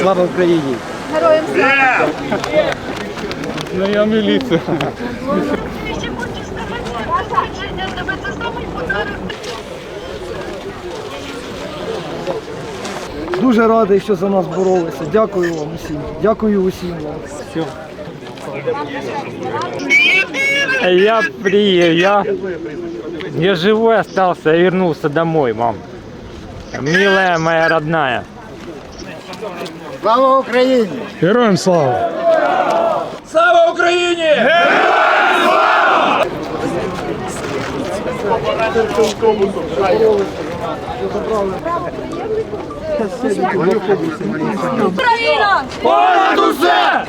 Слава Україні! Героям слава! Ну я міліція. Дуже радий, що за нас боролися. Дякую вам усім. Дякую усім вам. Я приехал, я, я живой остался, я вернулся домой, мам. Милая моя родная. Слава Україні! Героям слава! Україна! Понад усе!